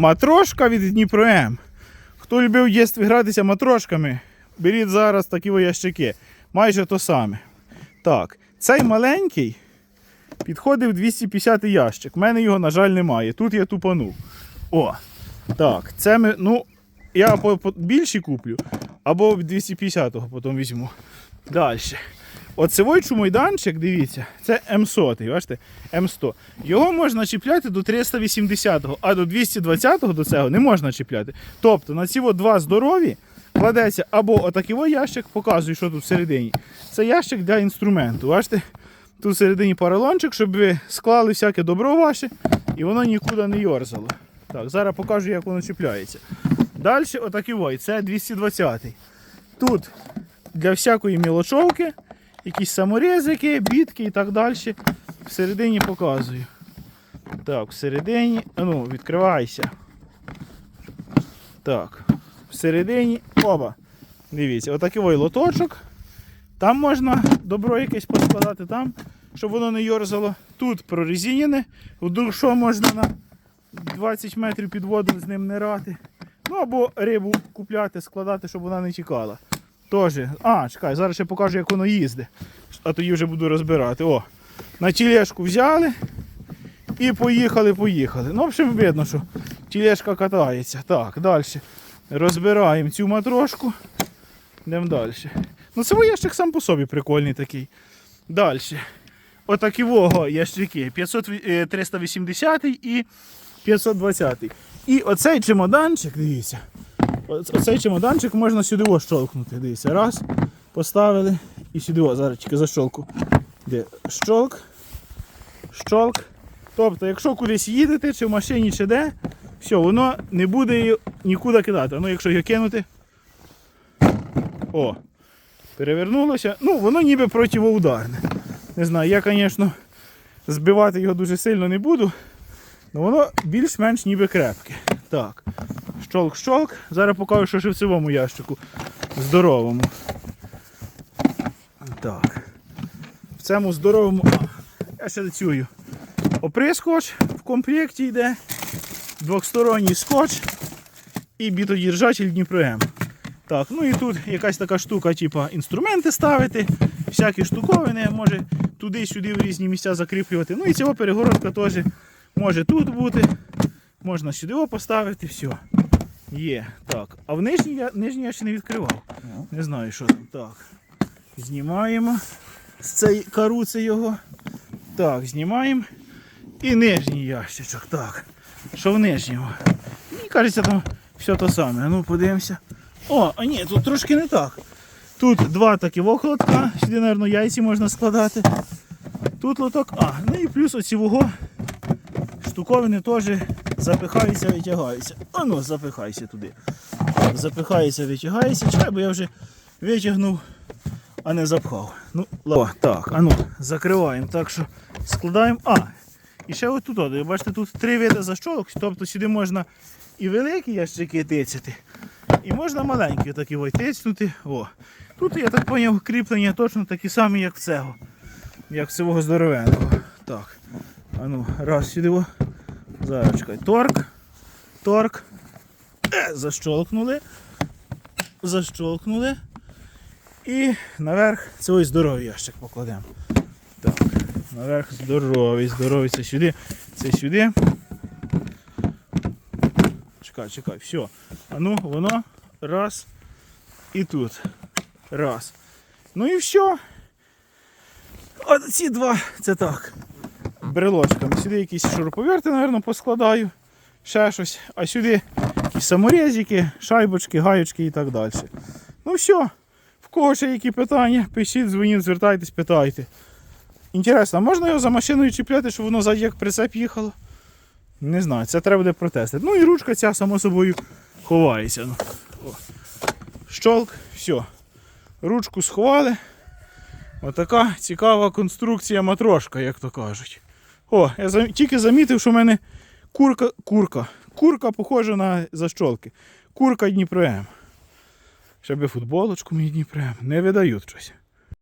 матрошка від Дніпро М. Хто любив в дитинстві гратися матрошками, беріть зараз такі ящики. Майже то саме. Так, цей маленький підходив 250 ящик. У мене його, на жаль, немає. Тут я тупанув. О, так, це ми, ну, я по, по, більші куплю, або 250-го потім візьму. Далі. Оцевой чумойданчик, дивіться, це М100, бачите? М100. Його можна чіпляти до 380-го, а до 220-го до цього не можна чіпляти. Тобто на ці два здорові кладеться або отакий ящик, показую, що тут всередині. Це ящик для інструменту. Бачите? Тут всередині поролончик, щоб ви склали всяке добро ваше і воно нікуди не йорзало. Так, зараз покажу, як воно чіпляється. Далі отакий ой, це 220-й. Тут для всякої мілочовки, якісь саморезики, бітки і так далі. Всередині показую. Так, всередині. Ну, відкривайся. Так. Всередині. Оба. Дивіться, отакий лоточок. Там можна добро якесь поскладати, там, щоб воно не йорзало. Тут прорезинене. Вдруг що можна на 20 метрів під воду з ним не рати. Ну або рибу купляти, складати, щоб вона не тікала. Тоже. А, чекай, зараз ще покажу, як воно їздить. А тоді вже буду розбирати. О, на тілешку взяли і поїхали, поїхали. Ну, в общем, видно, що тілешка катається. Так, далі. Розбираємо цю матрошку. Йдемо далі. Ну, це ящик сам по собі прикольний такий. Далі. Отакі вого ящики. 500, е, 380 і 520. І оцей чемоданчик, дивіться. Оц- Оцей чемоданчик можна сюди ось щолкнути. Дивіться. Раз, поставили і сюди ось, зараз тільки защолку. Де? Щолк. Щолк. Тобто, якщо кудись їдете, чи в машині, чи де, все, воно не буде нікуди кидати. Ну, якщо його кинути. О, перевернулося. Ну, воно ніби противоударне. Не знаю, я, звісно, збивати його дуже сильно не буду. але воно більш-менш ніби крепке. Так. Щолк-щолк. Зараз покажу, що ще в цьому ящику. Здоровому. Так. В цьому здоровому. А, я ще цюю. Оприскоч в комплекті йде. Двохсторонній скотч і бітодержатель Дніпром. Так, ну і тут якась така штука, типу інструменти ставити, всякі штуковини, може туди-сюди в різні місця закріплювати. Ну і цього перегородка теж може тут бути. Можна сюди поставити, все. Є. Так. А в нижній я, нижній я ще не відкривав. Не знаю, що там. Так. Знімаємо з цієї каруци його. Так, знімаємо. І нижній ящичок. Так. Що в нижньому? Мені кажеться, там все те саме. Ну, подивимося. О, а ні, тут трошки не так. Тут два такі вокладка, сюди, мабуть, яйці можна складати. Тут лоток, а, ну і плюс оці вого штуковини теж запихаються, витягаються. А ну, запихайся туди. Запихається, витягається. Чекай, бо я вже витягнув, а не запхав. Ну, ла- так, а ну, закриваємо. Так що складаємо. А, і ще отут, бачите, тут три види защолок, тобто сюди можна і великі ящики тицяти, і можна маленькі такі тицнути. О. Тут, я так зрозумів, кріплення точно такі самі, як в цього. Як в цього здоровенного. Так. А ну, раз сюди. Зараз чекай. Торк. Торк. Е, защолкнули. Защолкнули. І наверх цей здоровий ящик покладемо. Так. Наверх здоровий, здоровий. Це сюди. Це сюди. Чекай, чекай, все. А ну, воно. Раз. І тут. Раз. Ну і все. От ці два, це так. Брелочками. Сюди якісь шуруповерти, мабуть, поскладаю. Ще щось. А сюди якісь саморезики, шайбочки, гаючки і так далі. Ну все. В кого ще які питання, пишіть, дзвоніть, звертайтесь, питайте. Інтересно, можна його за машиною чіпляти, щоб воно ззаді як прицеп їхало? Не знаю, це треба буде протестити. Ну і ручка ця, само собою, ховається. Ну. Щолк, все. Ручку сховали. Отака цікава конструкція матрошка, як то кажуть. О, я тільки замітив, що в мене курка, курка. Курка похожа на защолки. Курка Дніпром. Щоб футболочку мені Дніпрем. Не видають щось.